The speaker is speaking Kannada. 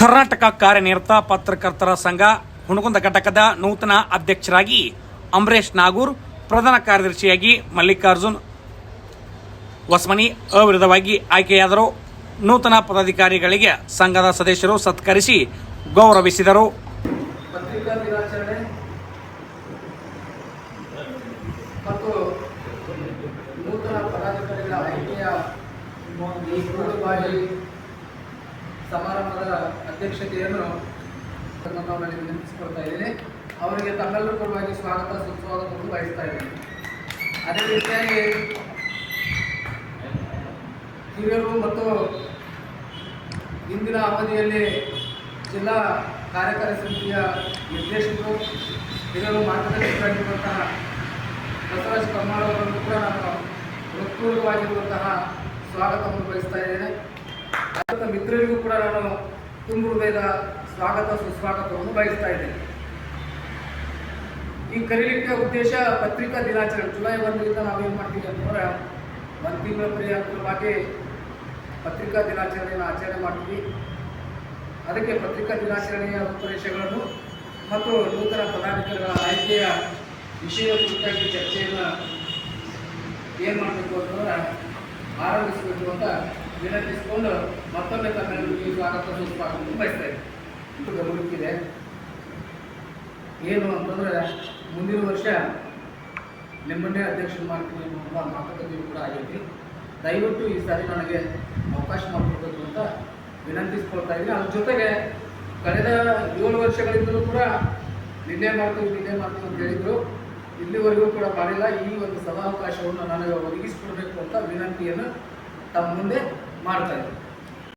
ಕರ್ನಾಟಕ ಕಾರ್ಯನಿರತ ಪತ್ರಕರ್ತರ ಸಂಘ ಹುಣಗುಂದ ಘಟಕದ ನೂತನ ಅಧ್ಯಕ್ಷರಾಗಿ ಅಂಬರೀಶ್ ನಾಗೂರ್, ಪ್ರಧಾನ ಕಾರ್ಯದರ್ಶಿಯಾಗಿ ಮಲ್ಲಿಕಾರ್ಜುನ್ ವಸ್ಮನಿ ಅವಿರೋಧವಾಗಿ ಆಯ್ಕೆಯಾದರು. ನೂತನ ಪದಾಧಿಕಾರಿಗಳಿಗೆ ಸಂಘದ ಸದಸ್ಯರು ಸತ್ಕರಿಸಿ ಗೌರವಿಸಿದರು. ಪೂರ್ವಭಾವಿ ಅಧ್ಯಕ್ಷತೆಯನ್ನು ನಾನು ವಿನಂತಿಸಿಕೊಳ್ತಾ ಇದ್ದೇನೆ. ಅವರಿಗೆ ತಮ್ಮೆಲ್ಲರೂ ಪರವಾಗಿ ಸ್ವಾಗತ ಸುಸ್ವಾಗತವನ್ನು ಬಯಸ್ತಾ ಇದ್ದೇನೆ. ಅದೇ ರೀತಿಯಾಗಿ ಹಿರಿಯರು ಮತ್ತು ಇಂದಿನ ಅವಧಿಯಲ್ಲಿ ಜಿಲ್ಲಾ ಕಾರ್ಯಕಾರಿ ಸಮಿತಿಯ ನಿರ್ದೇಶಕರು, ಹಿರಿಯರು ಮಾರ್ಗದರ್ಶಕರಾಗಿರುವಂತಹ ಬಸವರಾಜ್ ಕಮ್ಮಾಳವರನ್ನು ಕೂಡ ನಾನು ಹೃತ್ಪೂರ್ವಕವಾಗಿರುವಂತಹ ಸ್ವಾಗತವನ್ನು ಬಯಸ್ತಾ ಇದ್ದೇನೆ. ಮಿತ್ರರಿಗೂ ಕೂಡ ನಾನು ತುಂಬ ಹೃದಯದ ಸ್ವಾಗತ, ಸುಸ್ವಾಗತವನ್ನು ಬಯಸ್ತಾ ಇದ್ದೇನೆ. ಈ ಕರೀಲಿಕ್ಕೆ ಉದ್ದೇಶ ಪತ್ರಿಕಾ ದಿನಾಚರಣೆ, ಜುಲೈ ಒಂದರಿಂದ ನಾವೇನು ಮಾಡ್ತೀವಿ ಅಂತಂದ್ರೆ ಒಂದು ತಿಂಗಳ ಪರಿಹಾರವಾಗಿ ಪತ್ರಿಕಾ ದಿನಾಚರಣೆಯನ್ನು ಆಚರಣೆ ಮಾಡ್ತೀವಿ. ಅದಕ್ಕೆ ಪತ್ರಿಕಾ ದಿನಾಚರಣೆಯ ಉಪದೇಶಗಳನ್ನು ಮತ್ತು ನೂತನ ಪದಾಧಿಕಾರಿಗಳ ಆಯ್ಕೆಯ ವಿಷಯ ಕುರಿತಾಗಿ ಚರ್ಚೆಯನ್ನು ಏನು ಮಾಡಬೇಕು ಅಂತಂದ್ರೆ ಆರಂಭಿಸಬೇಕು ಅಂತ ವಿನಂತಿಸಿಕೊಂಡು ಮತ್ತೊಮ್ಮೆ ತಮ್ಮೆಲ್ಲರಿಗೂ ಸ್ವಾಗತ ಸುಸ್ವಾಗತವನ್ನು ಬಯಸ್ತಾ ಇದ್ದೀನಿ. ಇದು ಗಮನಕ್ಕಿದೆ. ಏನು ಅಂತಂದರೆ ಮುಂದಿನ ವರ್ಷ ನಿಮ್ಮನ್ನೇ ಅಧ್ಯಕ್ಷರು ಮಾಡ್ತೀನಿ ಅನ್ನುವಂಥ ಮಾತುಕತೆ ಕೂಡ ಆಗೈತಿ. ದಯವಿಟ್ಟು ಈ ಸಾರಿ ನನಗೆ ಅವಕಾಶ ಮಾಡಿಕೊಡ್ಬೇಕು ಅಂತ ವಿನಂತಿಸ್ಕೊಳ್ತಾ ಇದ್ದೀನಿ. ಅದ್ರ ಜೊತೆಗೆ ಕಳೆದ ಏಳು ವರ್ಷಗಳಿಂದಲೂ ಕೂಡ ನಿನ್ನೆ ಮಾಡ್ತೀವಿ ನಿನ್ನೆ ಮಾಡ್ತೀವಿ ಅಂತ ಹೇಳಿದ್ರು. ಇಲ್ಲಿವರೆಗೂ ಕೂಡ ಮಾಡಿಲ್ಲ. ಈ ಒಂದು ಸದಾವಕಾಶವನ್ನು ನನಗೆ ಒದಗಿಸಿಕೊಡ್ಬೇಕು ಅಂತ ವಿನಂತಿಯನ್ನು ತಮ್ಮ ಮುಂದೆ ಮಾಡ್ತಾ